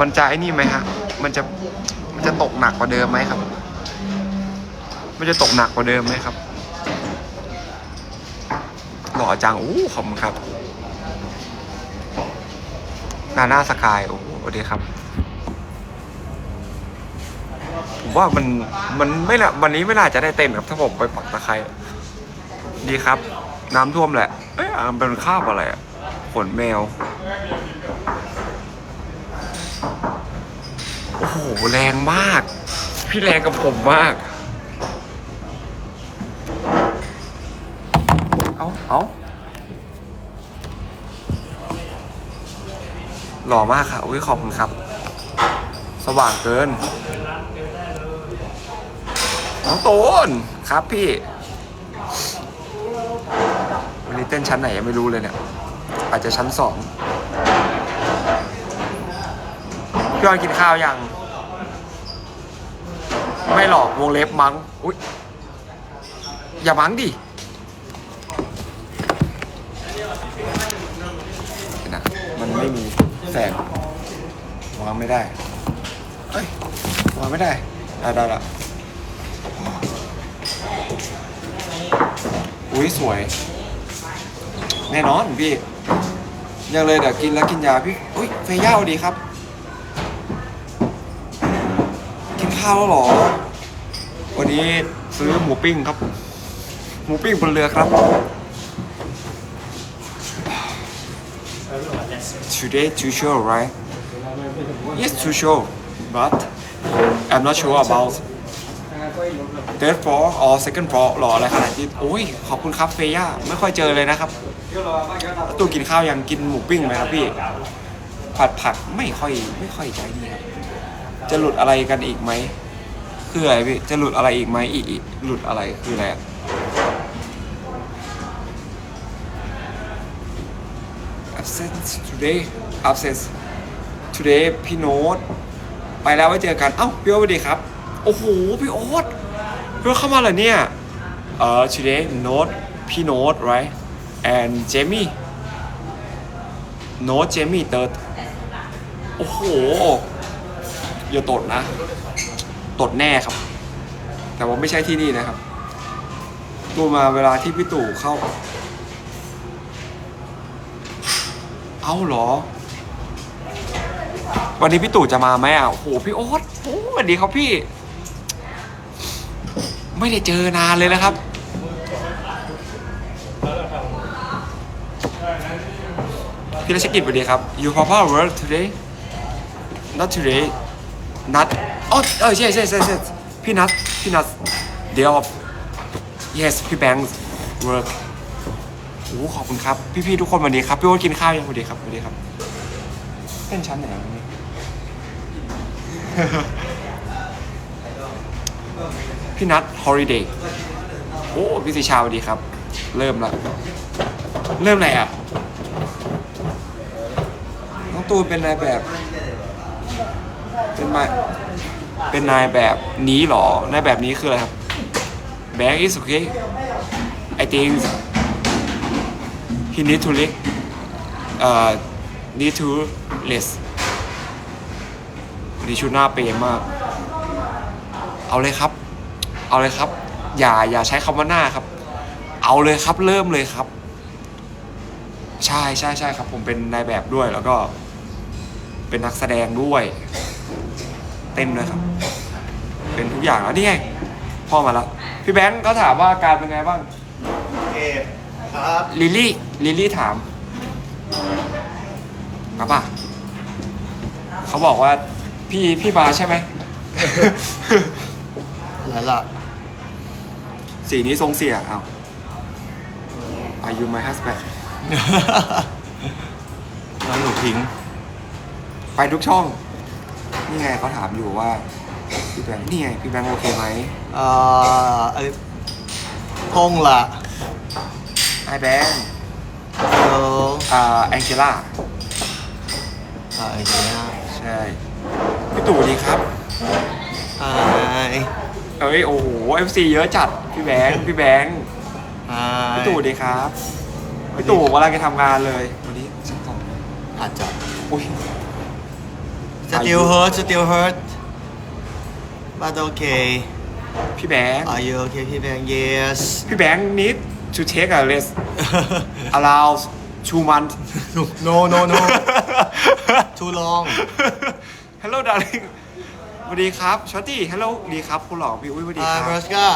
มันจะไอ้นี่ไหมฮะ มันจะ มันจะตกหนักกว่าเดิมไหมครับ มันจะตกหนักกว่าเดิมไหมครับ หล่อจัง อู้ขอบคุณครับ นาหน่าสกาย โอ้โหดีครับ ผมว่ามัน มันไม่ละวันนี้ไม่น่าจะได้เต้นครับ ถ้าผมไปปักตะไคร้ ดีครับ น้ำท่วมแหละ เอ๊ะมันเป็นคราบอะไรอะ ขนแมว โอ้โหแรงมาก พี่แรงกับผมมาก เอาเอาหล่อมากค่ะอุ้ยขอบคุณครับ สว่างเกิน น้องตูนครับพี่ วันนี้เต้นชั้นไหนยังไม่รู้เลยเนี่ย อาจจะชั้นสองพี่ออนกินข้าวยัง ไม่หรอกวงเล็บมั้งอุ๊ยอย่ามั้งดินะมันไม่มีแสงวางไม่ได้เอ้ยวางไม่ได้ได้ได้ละอุ้ยสวย แน่นอนพี่ยังเลยเดี๋ยวกินแล้วกินยาพี่อุ้ยเฟย่าวดีครับ กิน ข้าวแล้วเหรอ วันนี้ซื้อหมูปิ้งครับ หมูปิ้งบนเรือครับ Today too sure right Yes too sure but I'm not sure about third floor or second floor หรออะไรขนาดนี้โอ้ยขอบคุณครับเฟย่าไม่ค่อยเจอเลยนะครับตู้กินข้าวยังกินหมูปิ้งไหมครับพี่ผัดผักไม่ค่อยไม่ค่อยใจดีครับ จะหลุดอะไรกันอีกไหมคืออะไรพี่จะหลุดอะไรอีกไหมอีกหลุดอะไรคืออะไรอ absent today absent today พี่โน้ตไปแล้วไว้เจอกัน เอ้าพี่โอ๊ตสวัสดีครับ โอ้โห พี่โอ๊ตพี่โอ๊ตเข้ามาเหรอเนี่ยเอ่อ today โน้ตพี่โน้ต right and Jamie โน้ต Jamie third โอ้โห อย่าตดนะ ตดแน่ครับ แต่ว่าไม่ใช่ที่นี่นะครับตูมาเวลาที่พี่ตู่เข้า เอาเหรอ วันนี้พี่ตู่จะมาไหมอะโอ้โหพี่โอ๊ตโอ้สวัสดีครับพี่ ไม่ได้เจอนานเลยนะครับพี่รัชกิจสวัสดีครับ You papa work today not today นัดอ๋อเออใช่ใช่ใช่ใช่พี่นัดพี่นัดเดี๋ยว yes พี่แบงค์ work โอ้ขอบคุณครับ พี่ๆทุกคนวันนี้ครับ พี่โอ๊ตกินข้าวยังวัสดีครับวัสดีครับ เป็นชั้นไหนวันนี้ พี่นัท holiday โอ้พี่สิชาวัสดีครับ เริ่มละเริ่มอะไรอะ น้องตูนเป็นนายแบบ เป็นนาเป็นนายแบบนี้หรอ นายแบบนี้คืออะไรครับ แบงค์ is okay I think he need to lick uh need to less วันนี้ชุดหน้าเปรมาก เอาเลยครับ เอาเลยครับ อย่าอย่าใช้คำว่าหน้าครับ เอาเลยครับเริ่มเลยครับ ใช่ใช่ใช่ครับ ผมเป็นนายแบบด้วยแล้วก็ เป็นนักแสดงด้วย เต้นด้วยครับ เป็นทุกอย่างแล้วนี่ไงพ่อมาแล้วพี่แบงค์ก็ถามว่าอาการเป็นไงบ้างโอเคครับลิลลี่ลิลลี่ถามมาป่ะเขาบอกว่าพี่พี่มาใช่ไหม แล้วล่ะสีนี้ทรงเสียอ้าว Are you my husband น้องหนูทิ้ง ไปทุกช่อง นี่ไงเขาถามอยู่ว่าพี่แบงค์นี่ไงพี่แบงค์โอเคไหมเอ่อไอ้พงล่ะไอแบงค์เอออ่าแองเจล่าอ่าไอ้เนี้ยใช่พี่ตู่ดีครับไอ้เอ้ยโอ้โห FC เยอะจัดพี่แบงค์พี่แบงค์ไอ้พี่ตู่ดีครับพี่ตู่กำลังจะทำงานเลยวันนี้ชั้นสองอาจจะอุ้ย still hurt still hurt but okay พี่แบงค์ are you okay พี่แบงค์ yes พี่แบงค์ need to take a rest allow two months no no no too long Hello darling สวัสดีครับช็อตตี้ Hello ดีครับคุณหลอกพี่อุ้ยสวัสดีคอ่ารับเมอร์สก้า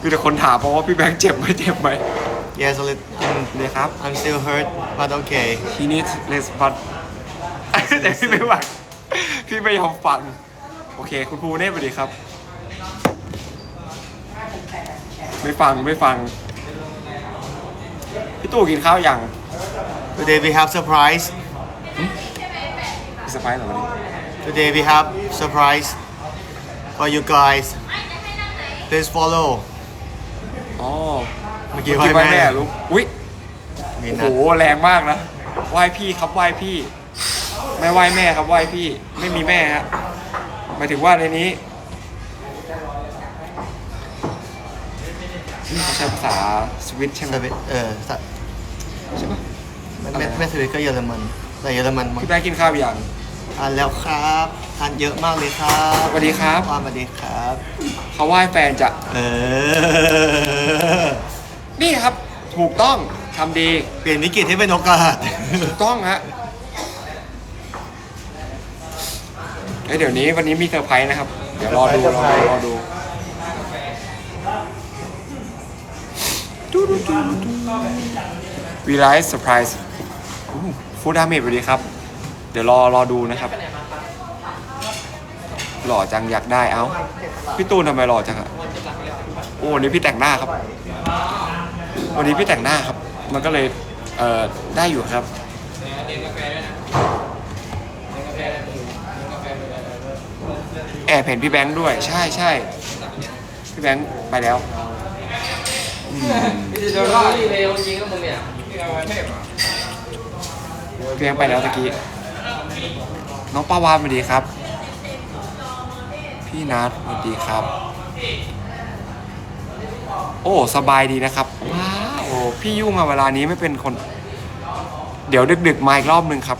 มีแต่คนถามเพราะว่าพี่แบงค์เจ็บไหมเจ็บไหม yes a little ดีครับ I'm still hurt but okay he needs less but แต่พี่ไม่ฟังพี่ไม่ยอมฟังโอเค คุณครูเน่สวัสดีครับ ไม่ฟังไม่ฟัง พี่ตู่กินข้าวยัง today we have surprise มีสไปซ์เหรอวันนี้ today we have surprise for you guys please follow อ๋อ เมื่อกี้เมื่อกี้ไหไหว้ว้แม่แม่ลูกอุ้ยนี่โอ้นะโหแรงมากนะไหว้พี่ครับไหว้พี่ ไม่ไหว้แม่ครับไหว้พี่ ไม่มีแม่ฮะหมายถึงว่าในนี้นี่เขาใช้ภาษาสวิตใช่ไหมสวิตเออสะใช่ปะ ไม่อะไรไม่นะ ไม่สวิตก็เยอรมันแต่เยอรมันมั้งพี่แบงค์กินข้าวยังทานแล้วครับทานเยอะมากเลยครับสวัสดีครับ ความสวัสดีครับ เขาไหว้แฟนจะเออ นี่ครับ ถูกต้องทำดีเปลี่ยนวิกฤตให้เป็นโอกาส ถูกต้องฮะเอ้ยเดี๋ยวนี้วันนี้มีเซอร์ไพรส์นะครับ เดี๋ยวรอดูรอดูรอดูวีไลท์เซอร์ไพรส์ฟูดาเมจสวัสดีครับ เดี๋ยวรอรอดูนะครับ หล่อจังอยากได้เอ้า พี่ตูนทำไมหล่อจังอะโอ้วันนี้พี่แต่งหน้าครับ วันนี้พี่แต่งหน้าครับ มันก็เลยเอ่อได้อยู่ครับ แอบเห็นพี่แบงค์ด้วย ใช่ใช่พี่แบงค์ไปแล้วอืมเดี๋ยวรอดีเลยจริงก็มึงเนี่ยพี่แบงค์ไปแล้วตะกี้ น้องป้าวานสวัสดีครับ พี่นัทสวัสดีครับ โอ้สบายดีนะครับว้าวโอ้พี่ยุ่งอะเวลานี้ไม่เป็นคน เดี๋ยวดึกๆมาอีกรอบนึงครับ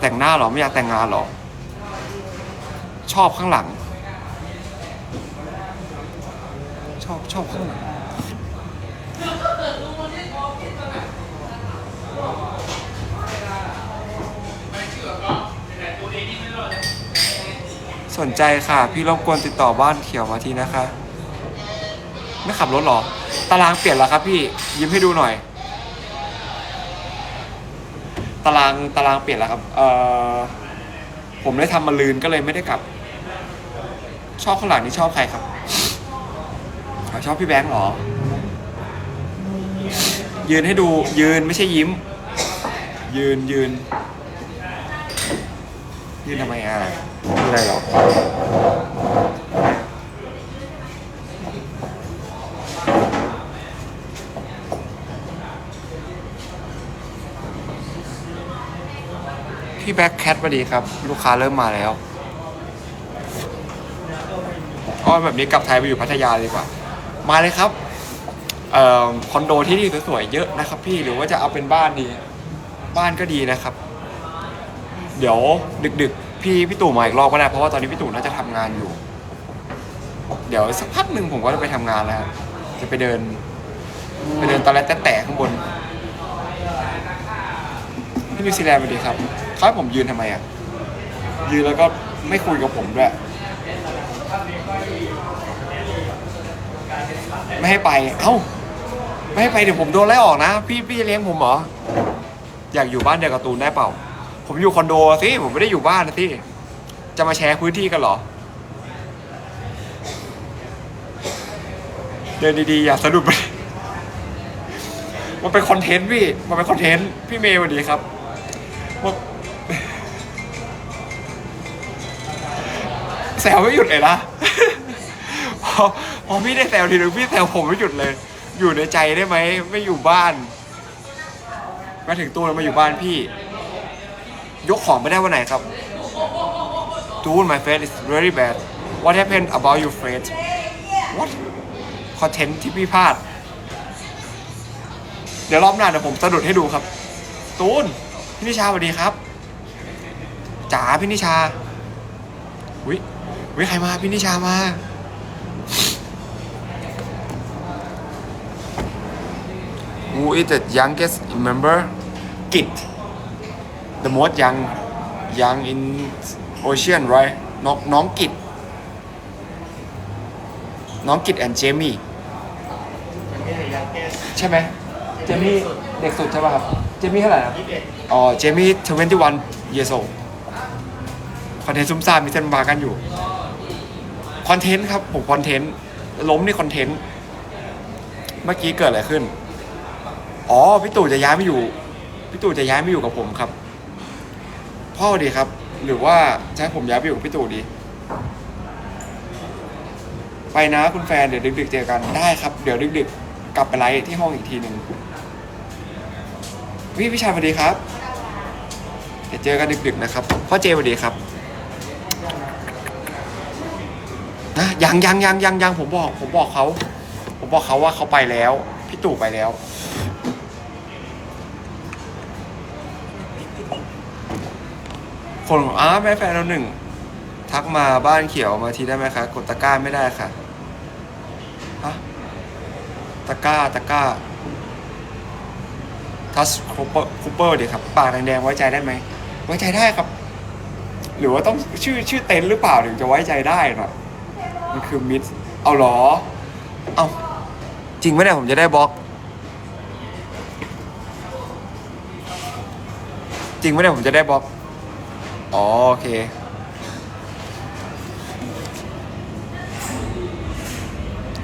แต่งหน้าหรอไม่อยากแต่งงานหรอ ชอบข้างหลัง ชอบชอบข้างหลังสนใจค่ะ พี่รบกวนติดต่อบ้านเขียวมาทีนะคะ ไม่ขับรถเหรอ ตารางเปลี่ยนแล้วครับพี่ยิ้มให้ดูหน่อย ตารางตารางเปลี่ยนแล้วครับ เอ่อผมได้ทำมาลืนก็เลยไม่ได้กลับ ชอบข้างหลังนี่ชอบใครครับชอบพี่แบงค์เหรอ ยืนให้ดูยืนไม่ใช่ยิ้ม ยืนยืน ยืนทำไมอะไม่อะไรหรอ พี่แบ็คแคทสวัสดีครับ ลูกค้าเริ่มมาแล้วก็แบบนี้กลับไทยไปอยู่พัทยาดีกว่า มาเลยครับเออคอนโดที่นี่สวยๆเยอะนะครับพี่หรือว่าจะเอาเป็นบ้านดี บ้านก็ดีนะครับ เดี๋ยวดึกๆ พี่พี่ตู่มาอีกรอบก็ได้เพราะว่าตอนนี้พี่ตู่น่าจะทำงานอยู่ เดี๋ยวสักพักหนึ่งผมก็จะไปทำงานแล้วจะไปเดิน ไปเดินตอนแรกแต่แต่ข้างบนพี่นิวซีแลนด์สวัสดีครับ เขาให้ผมยืนทำไมอะ ยืนแล้วก็ไม่คุยกับผมด้วย ไม่ให้ไป เอ้า ไม่ให้ไปเดี๋ยวผมโดนไล่ออกนะ พี่พี่จะเลี้ยงผมเหรอ อยากอยู่บ้านเดียวกับตูนได้เปล่า ผมอยู่คอนโดสิผมไม่ได้อยู่บ้านนะสิจะมาแชร์พื้นที่กันเหรอ เดินดีๆ อย่าสะดุดไปมันเป็นคอนเทนต์พี่ มันเป็นคอนเทนต์ พี่เมย์สวัสดีครับ ว่าแซวไม่หยุดเลยนะพอพอพี่ได้แซวทีนึงพี่แซวผมไม่หยุดเลย อยู่ในใจได้ไหมไม่อยู่บ้าน มาถึงตัวแล้วมาอยู่บ้านพี่ ยกของไม่ได้วันไหนครับ Dude my face is very bad What happened about your face What content ที่พี่พลาด เดี๋ยวรอบหน้าเดี๋ยวผมสะดุดให้ดูครับ ตูน พี่นิชาสวัสดีครับ จ๋าพี่นิชาวิ วิใครมาพี่นิชามา Who is the youngest member? Kit. The most young, young in ocean, right? น้องน้องกิตน้องกิตแอนเจมี่ใช่ไหมเจมี่เด็กสุดใช่ป่ะครับ เจมี่เท่าไหร่ครับอ๋อ เจมี่21 years old คอนเทนต์ซุ่มซ่ามมีเส้นบากันอยู่ คอนเทนต์ครับผมคอนเทนต์ล้มนี่คอนเทนต์เมื่อกี้เกิดอะไรขึ้น อ๋อพี่ตู่จะย้ายไมาอยู่พี่ตู่จะย้ายไมาอยู่กับผมครับ พ่อดีครับ หรือว่าจะให้ผมย้ายไปอยู่กับพี่ตู่ดี ไปนะคุณแฟนเดี๋ยวดึกๆเจอกันได้ครับ เดี๋ยวดึกๆกลับไปไลฟ์ที่ห้องอีกทีหนึ่งพี่พิชายสวัสดีครับเดี๋ยวเจอกันดึกๆนะครับพ่อเจสวัสดีครับ นะยังยังยังยังยังผมบอก ผมบอกเขา ผมบอกเขาว่าเขาไปแล้ว พี่ตู่ไปแล้ว คนองอ้าแม่แฟนเราหนึ่ง ทักมาบ้านเขียวมาทีได้ไหมคะ กดตะกร้าไม่ได้ค่ะฮะตะกร้าตะกร้าทัสคูเปอร์คูเปอร์เดี๋ยวครับปากแดงๆไว้ใจได้ไหมไว้ใจได้ครับ หรือว่าต้องชื่อชื่อเต็นท์หรือเปล่าถึงจะไว้ใจได้น่ะ มันคือมิดเอาเหรอ เอาจริงไหมเนี่ยผมจะได้บล็อก จริงไหมเนี่ยผมจะได้บล็อก อ๋อโอเค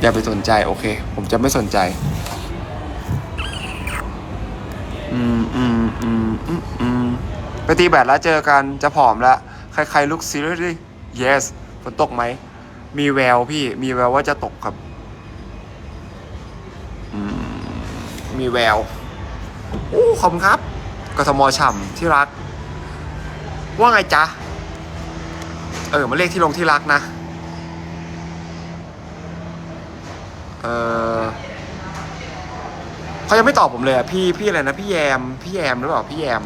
อย่าไปสนใจโอเค ผมจะไม่สนใจ อืมอืมอืมอืมอืมไปตีแบดแล้วเจอกันจะผอมแล้ว ใครๆลุกซีเรียส yes ฝนตกไหม มีแววพี่ มีแววว่าจะตกครับมีแววโอ้ขอบคุณครับกทมฉ่ำที่รัก ว่าไงจ๊ะ เออมาเลขที่ลงที่รักนะ เออเขายังไม่ตอบผมเลยอะพี่พี่อะไรนะพี่แยม พี่แยมหรือเปล่าพี่แยม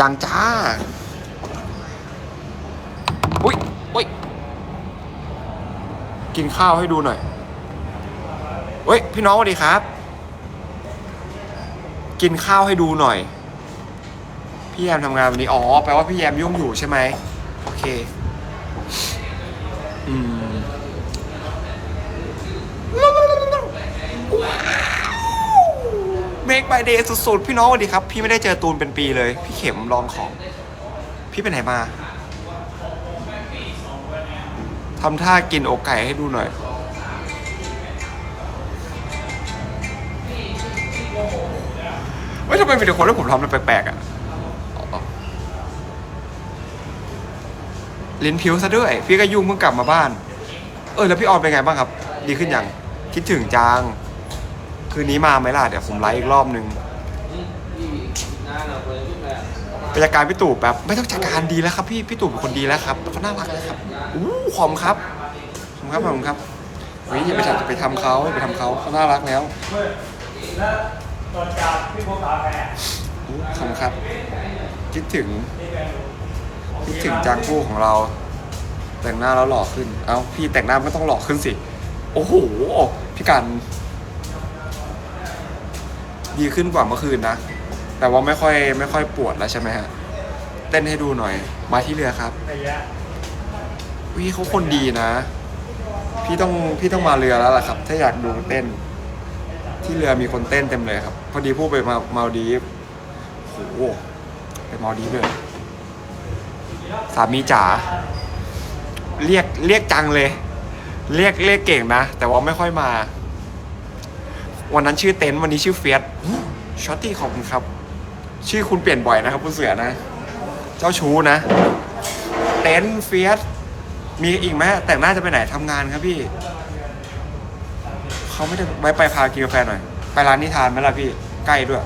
ยังจ้า อุ้ยอุ้ย กินข้าวให้ดูหน่อยเฮ้ยพี่น้องสวัสดีครับ กินข้าวให้ดูหน่อย พี่แยมทำงานวันนี้อ๋อแปลว่าพี่แยมยุ่งอยู่ใช่ไหมโอเคอืมเมก by day สุดๆ พี่น้องสวัสดีครับ พี่ไม่ได้เจอตูนเป็นปีเลย พี่เข็มลองของ พี่ไปไหนมา ทำท่ากินอกไก่ให้ดูหน่อยเฮ้ยทำไมมีแต่คนที่ผมทำอะไรแปลกๆอะอ๋อลิ้นผิวซะด้วย พี่ก็ยุ่งเพิ่งกลับมาบ้าน เออแล้วพี่ออนเป็นไงบ้างครับ ดีขึ้นยัง คิดถึงจัง คืนนี้มาไหมล่ะ เดี๋ยวผมไลฟ์อีกรอบนึง ไปจัดการพี่ตู่แบบไม่ต้องจัดการดีแล้วครับพี่พี่ตู่เป็นคนดีแล้วครับเขาน่ารักแล้วครับอู้ขอบคุณครับขอบคุณครับขอบคุณครับเฮ้ยอย่าไปทำไปทำเขาอย่าไปทำเขาเขาน่ารักแล้วอู้ขอบคุณครับคิดถึงคิดถึงจางกู้ของเรา แต่งหน้าแล้วหล่อขึ้น เอ้าพี่แต่งหน้าไม่ต้องหล่อขึ้นสิโอ้โหพี่กันดีขึ้นกว่าเมื่อคืนนะ แต่ว่าไม่ค่อยไม่ค่อยปวดแล้วใช่ไหมฮะ เต้นให้ดูหน่อย มาที่เรือครับวิเขาคนดีนะ พี่ต้องพี่ต้องมาเรือแล้วล่ะครับ ถ้าอยากดูเต้น ที่เรือมีคนเต้นเต็มเลยครับ พอดีพูดไปมามาดีฟโอ้โหไปมาดีฟเลยสามีจ๋าเรียกเรียกจังเลย เรียกเรียกเก่งนะ แต่ว่าไม่ค่อยมา วันนั้นชื่อเต็นท์วันนี้ชื่อเฟียสช็อตตี้ขอบคุณครับ ชื่อคุณเปลี่ยนบ่อยนะครับคุณเสือนะ เจ้าชู้นะ เต็นท์เฟียสมีอีกไหมแต่งหน้าจะไปไหนทำงานครับพี่เขาไม่ได้ไว้ไปพากินกาแฟหน่อย ไปร้านนิทานไหมล่ะพี่ ใกล้ด้วย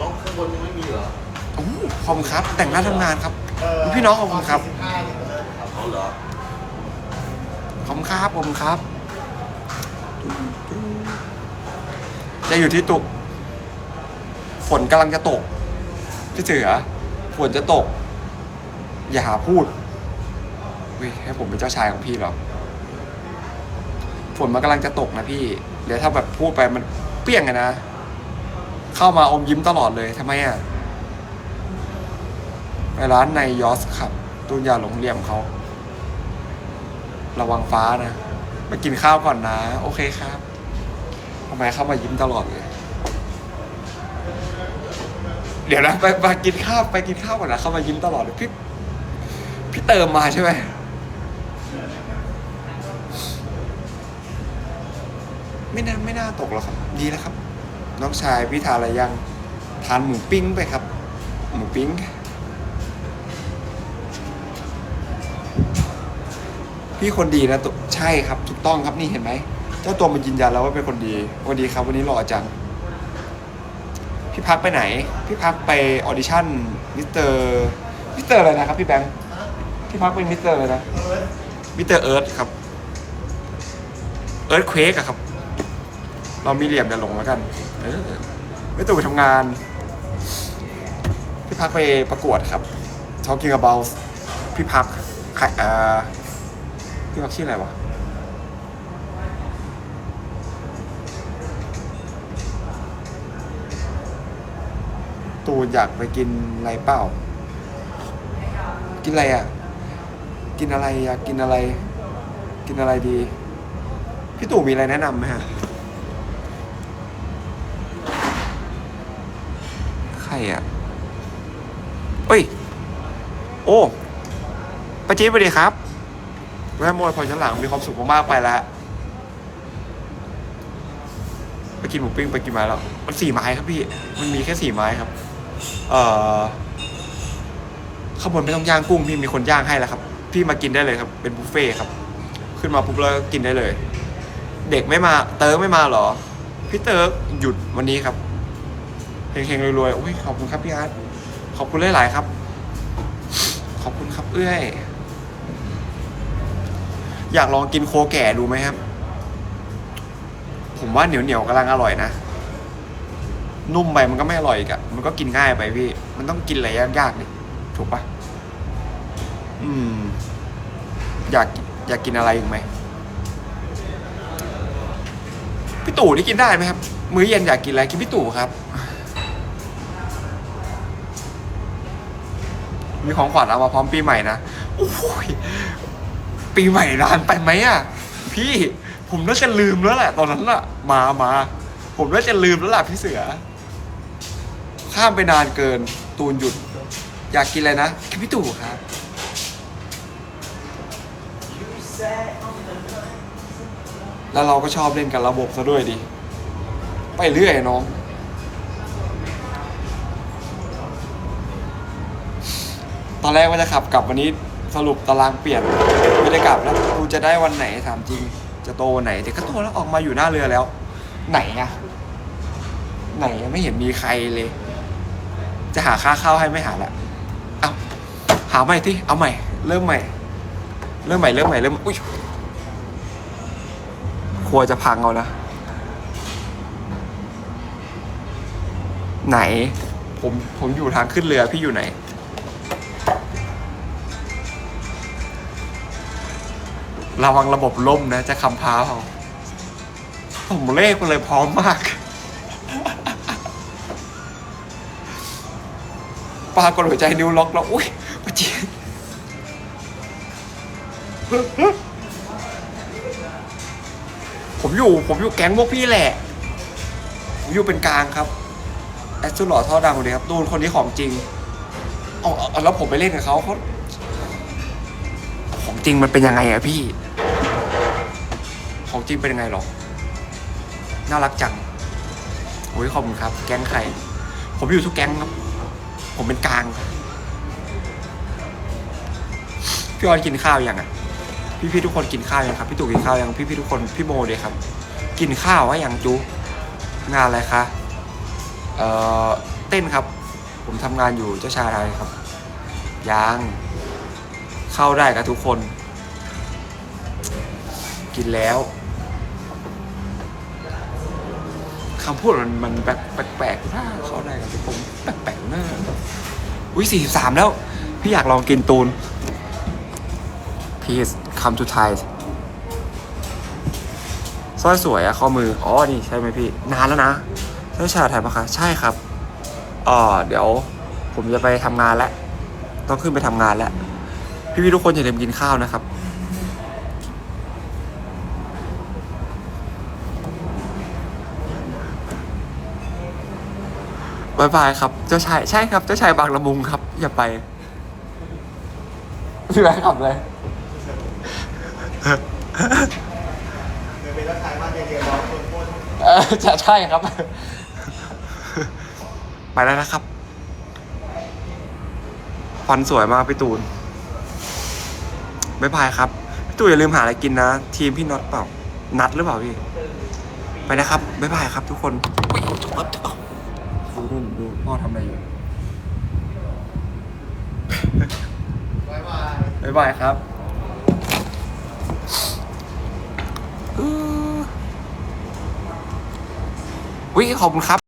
ลงข้างบนยังไม่มีเหรอโอ้โหขอบคุณครับ แต่งหน้าทำงานครับ พี่น้องขอบคุณครับเขาเหรอขอบคุณครับขอบคุณครับ จะอยู่ที่ตุก ฝนกำลังจะตก พี่เสือฝนจะตก อย่าหาพูดเฮ้ยให้ผมเป็นเจ้าชายของพี่หรอฝนมันกำลังจะตกนะพี่ เดี๋ยวถ้าแบบพูดไปมันเปี้ยงอะนะ เข้ามาอมยิ้มตลอดเลยทำไมอะไปร้านในยอสครับตูนยาหลงเหลี่ยมเขาระวังฟ้านะ มากินข้าวก่อนนะ โอเคครับทำไมเข้ามายิ้มตลอดเลย เดี๋ยวนะไปมากินข้าวไปกินข้าวก่อนนะเขามายิ้มตลอดเลยพี่พี่เติมมาใช่ไหมไม่น่าไม่น่าตกหรอกครับ ดีแล้วครับ น้องชายพี่ทานอะไรยังทานหมูปิ้งไปครับ หมูปิ้งพี่คนดีนะตุใช่ครับ ถูกต้องครับนี่เห็นไหมเจ้าตัวมันยืนยันแล้วว่าเป็นคนดีวันดีครับวันนี้หล่อจัง พี่พักไปไหน พี่พักไปออดิชั่นมิสเตอร์มิสเตอร์อะไรนะครับพี่แบงค์พี่พักเป็นมิสเตอร์อะไรนะมิสเตอร์เอิร์ธครับเอิร์ธเควกอะครับ เรามีเหลี่ยมอย่าหลงแล้วกันเออไม่ต้องไปทำงาน พี่พักไปประกวดครับ Talking about พี่พักใครเอ่อพี่พักชื่ออะไรวะ ตูนอยากไปกินอะไรเปล่า กินอะไรอะ กินอะไรอยากกินอะไร กินอะไรดี พี่ตู่มีอะไรแนะนำไหมฮะ ใครอะเอ้ย โอ้ป้าจี๊ดสวัสดีครับแม่โมยพอชั้นหลังมีความสุขมากๆไปแล้วไปกินหมูปิ้งไปกินไม้แล้ว มันสี่ไม้ครับพี่ มันมีแค่สี่ไม้ครับ เอ่อข้างบนไม่ต้องย่างกุ้งพี่มีคนย่างให้แล้วครับ พี่มากินได้เลยครับ เป็นบุฟเฟ่ครับ ขึ้นมาปุ๊บแล้วก็กินได้เลย เด็กไม่มา เติร์กไม่มาเหรอ พี่เติร์กหยุดวันนี้ครับเฮงๆรวยๆโอ้ยขอบคุณครับพี่อาร์ตขอบคุณหลายๆครับ ขอบคุณครับ เอื้อย อยากลองกินโคแก่ดูไหมครับ ผมว่าเหนียวเหนียวๆกำลังอร่อยนะ นุ่มไปมันก็ไม่อร่อยอีกะมันก็กินง่ายไปพี่ มันต้องกินอะไรยากๆดิถูกปะอืม อยากอยากกินอะไรอีกไหมพี่ตู่นี่กินได้ไหมครับ มื้อเย็นอยากกินอะไรกินพี่ตู่ครับ มีของขวัญเอามาพร้อมปีใหม่นะโอ้ยปีใหม่นานไปไหมอะ พี่ผมน่าจะลืมแล้วแหละ ตอนนั้นอะมามาผมน่าจะลืมแล้วแหละพี่เสือ ข้ามไปนานเกิน ตูนหยุด อยากกินอะไรนะพี่ตู่ครับ แล้วเราก็ชอบเล่นกับระบบซะด้วยดิ ไปเรื่อยน้อง ตอนแรกว่าจะขับกลับวันนี้สรุปตารางเปลี่ยนไม่ได้กลับแล้วกูจะได้วันไหนถามจริง จะโตวันไหนเด็กก็โตแล้วออกมาอยู่หน้าเรือแล้ว ไหนอะไหนไม่เห็นมีใครเลย จะหาค่าเข้าให้ไม่หาละเอาหาใหม่ที่เอาใหม่ เริ่มใหม่ เริ่มใหม่ เริ่มใหม่ เริ่มอุ้ยครัวจะพังเอานะ ไหน ผมผมอยู่ทางขึ้นเรือพี่อยู่ไหน ระวังระบบล่มนะ จะคำพ้าเอาผมเลขมาเลยพร้อมมาก ปรากฏหัวใจนิ้วล็อกแล้วอุ้ยปะจีนผมอยู่ผมอยู่แก๊งพวกพี่แหละ ผมอยู่เป็นกลางครับแอสุดหล่อท่อดังคนนี้ครับตูนคนนี้ของจริงเอาเอาเอาแล้วผมไปเล่นกับเขาเขาของจริงมันเป็นยังไงอะพี่ ของจริงเป็นยังไงหรอ น่ารักจังโอ้ยขอบคุณครับ แก๊งใคร ผมอยู่ทุกแก๊งครับ ผมเป็นกลาง พี่ออนกินข้าวยังอะ พี่พี่ๆทุกคนกินข้าวยังครับ พี่ตู่กินข้าวยัง พี่พี่ๆทุกคนพี่โมเลยครับ กินข้าวว่ายังจุงานอะไรคะเอ่อเต้นครับ ผมทำงานอยู่เจ้าชายไทยครับยังเข้าได้กับทุกคน กินแล้ว คำพูดมันมันแปลกแปลกๆถ้าเข้าได้กับพี่ผมแปลกๆนะอุ้ยสี่สิบสามแล้ว พี่อยากลองกินตูน please come to Thai สร้อยสวยอะข้อมือ อ๋อ นี่ใช่ไหมพี่ นานแล้วนะใช่ชาไทยปะคะ ใช่ครับอ๋อเดี๋ยวผมจะไปทำงานแล้ว ต้องขึ้นไปทำงานแล้ว พี่ๆทุกคนอย่าลืมกินข้าวนะครับ บายบายครับ เจ้าชายใช่ครับ เจ้าชายบางละมุงครับ อย่าไปพี่แบงค์ขับเลยเป็นรักษาบ้านเรียนร้องคนโคตรเออจะใช่ครับ ไปแล้วนะครับ ฟันสวยมากพี่ตูนบายบายครับพี่ตูนอย่าลืมหาอะไรกินนะ ทีมพี่น็อตเปล่า นัดหรือเปล่าพี่ ไปนะครับบายบายครับทุกคน พ่อทำอะไรอยู่บ๊ายบายบ๊ายบายครับอื้อวิขอบคุณครับ